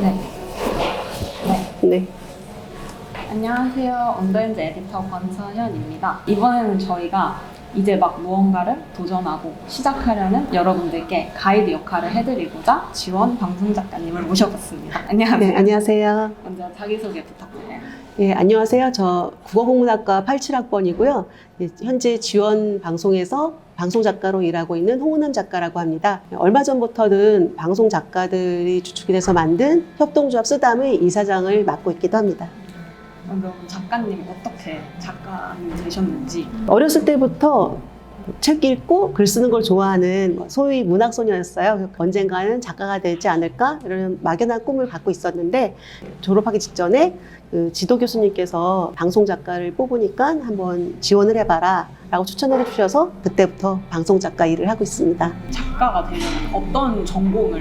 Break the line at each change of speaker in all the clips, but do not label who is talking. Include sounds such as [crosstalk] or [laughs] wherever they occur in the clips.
네.
네.
안녕하세요. 언더엔드 에디터 권서현입니다. 이번에는 저희가 이제 막 무언가를 도전하고 시작하려는 여러분들께 가이드 역할을 해드리고자 지원 방송 작가님을 모셔봤습니다. 안녕하세요.
네, 안녕하세요.
먼저 자기소개 부탁드려요.
예, 안녕하세요. 저 국어국문학과 87학번이고요. 예, 현재 지원 방송에서 방송 작가로 일하고 있는 홍은남 작가라고 합니다. 얼마 전부터는 방송 작가들이 주축이 돼서 만든 협동조합 쓰담의 이사장을 맡고 있기도 합니다.
먼저 작가님 어떻게 작가님 되셨는지
어렸을 때부터 책 읽고 글 쓰는 걸 좋아하는 소위 문학 소녀였어요. 언젠가는 작가가 되지 않을까? 이런 막연한 꿈을 갖고 있었는데 졸업하기 직전에 그 지도 교수님께서 방송 작가를 뽑으니까 한번 지원을 해봐라 라고 추천을 해주셔서 그때부터 방송 작가 일을 하고 있습니다.
작가가 되면 어떤 전공을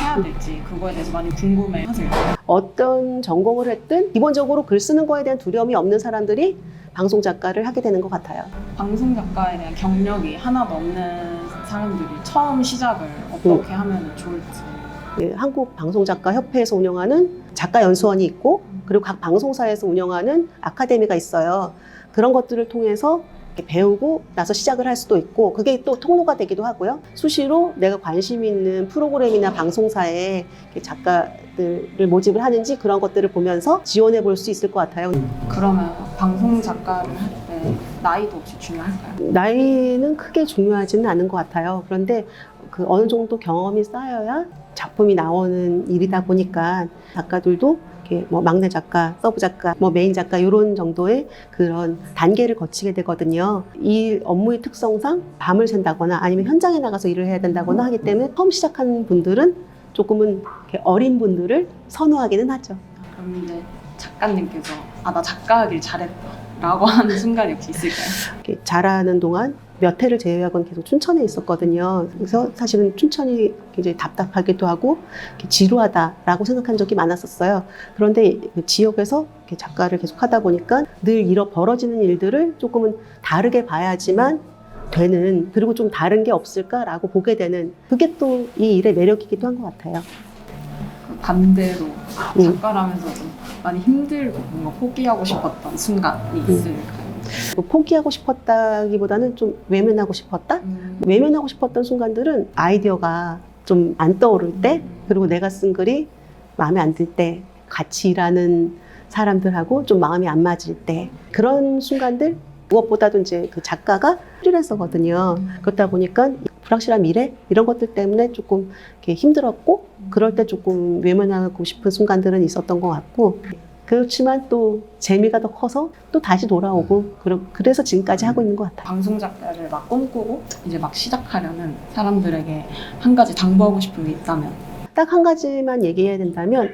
해야 될지 그거에 대해서 많이 궁금해 하세요.
어떤 전공을 했든 기본적으로 글 쓰는 거에 대한 두려움이 없는 사람들이 방송 작가를 하게 되는 것 같아요.
방송 작가에 대한 경력이 하나도 없는 사람들이 처음 시작을 어떻게 하면 좋을지
예, 한국 방송 작가 협회에서 운영하는 작가 연수원이 있고 그리고 각 방송사에서 운영하는 아카데미가 있어요. 그런 것들을 통해서 이렇게 배우고 나서 시작을 할 수도 있고 그게 또 통로가 되기도 하고요. 수시로 내가 관심 있는 프로그램이나 방송사에 작가들을 모집을 하는지 그런 것들을 보면서 지원해 볼 수 있을 것 같아요.
그러면 방송 작가를 할 때 나이도 혹시 중요할까요?
나이는 크게 중요하지는 않은 것 같아요. 그런데 그 어느 정도 경험이 쌓여야 작품이 나오는 일이다 보니까 작가들도 이렇게 뭐 막내 작가, 서브 작가, 뭐 메인 작가 이런 정도의 그런 단계를 거치게 되거든요. 이 업무의 특성상 밤을 샌다거나 아니면 현장에 나가서 일을 해야 된다거나 하기 때문에 처음 시작하는 분들은 조금은 어린 분들을 선호하기는 하죠.
그럼 이제 작가님께서 아 나 작가 하길 잘했다 라고 하는 순간이 혹시 있을까요?
자라는 동안 몇 해를 제외하고는 계속 춘천에 있었거든요. 그래서 사실은 춘천이 굉장히 답답하기도 하고 지루하다라고 생각한 적이 많았었어요. 그런데 그 지역에서 작가를 계속 하다 보니까 늘 잃어 벌어지는 일들을 조금은 다르게 봐야지만 되는 그리고 좀 다른 게 없을까라고 보게 되는 그게 또 이 일의 매력이기도 한 것 같아요.
그 반대로
음.
작가라면서 좀 많이 힘들고 뭔가 포기하고 싶었던 순간이 있을까요?
뭐 포기하고 싶었다기보다는 좀 외면하고 싶었다?
음.
외면하고 싶었던 순간들은 아이디어가 좀 안 떠오를 때 그리고 내가 쓴 글이 마음에 안 들 때 같이 일하는 사람들하고 좀 마음이 안 맞을 때 그런 순간들 무엇보다도 이제 그 작가가 프리랜서거든요. 그렇다 보니까 불확실한 미래 이런 것들 때문에 조금 힘들었고 그럴 때 조금 외면하고 싶은 순간들은 있었던 것 같고 그렇지만 또 재미가 더 커서 또 다시 돌아오고 그러- 그래서 지금까지 하고 있는 것 같아요.
방송 작가를 막 꿈꾸고 이제 막 시작하려는 사람들에게 한 가지 당부하고 싶은 게 있다면?
딱 한 가지만 얘기해야 된다면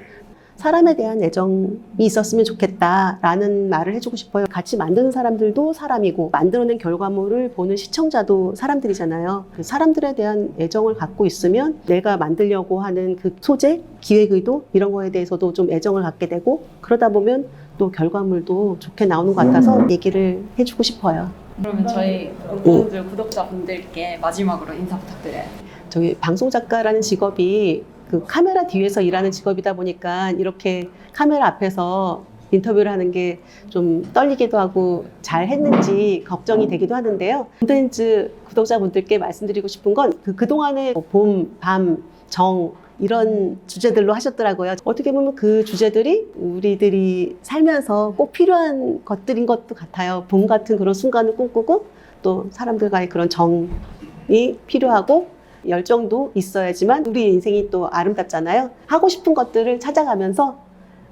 사람에 대한 애정이 있었으면 좋겠다라는 말을 해주고 싶어요. 같이 만드는 사람들도 사람이고 만들어낸 결과물을 보는 시청자도 사람들이잖아요. 그 사람들에 대한 애정을 갖고 있으면 내가 만들려고 하는 그 소재, 기획 의도 이런 거에 대해서도 좀 애정을 갖게 되고 그러다 보면 또 결과물도 좋게 나오는 것 같아서 얘기를 해주고 싶어요.
그러면 저희 온라인 구독자분들께 마지막으로 인사 부탁드려요.
저희 방송 작가라는 직업이 그 카메라 뒤에서 일하는 직업이다 보니까 이렇게 카메라 앞에서 인터뷰를 하는 게 좀 떨리기도 하고 잘 했는지 걱정이 되기도 하는데요. 콘텐츠 구독자분들께 말씀드리고 싶은 건 그, 그동안에 뭐 봄, 밤, 정, 이런 주제들로 하셨더라고요. 어떻게 보면 그 주제들이 우리들이 살면서 꼭 필요한 것들인 것도 같아요. 봄 같은 그런 순간을 꿈꾸고 또 사람들과의 그런 정이 필요하고 열정도 있어야지만 우리 인생이 또 아름답잖아요. 하고 싶은 것들을 찾아가면서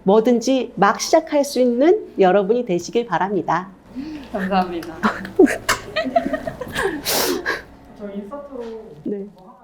뭐든지 막 시작할 수 있는 여러분이 되시길 바랍니다.
감사합니다. [laughs]
저 인서트로
네.
뭐 하나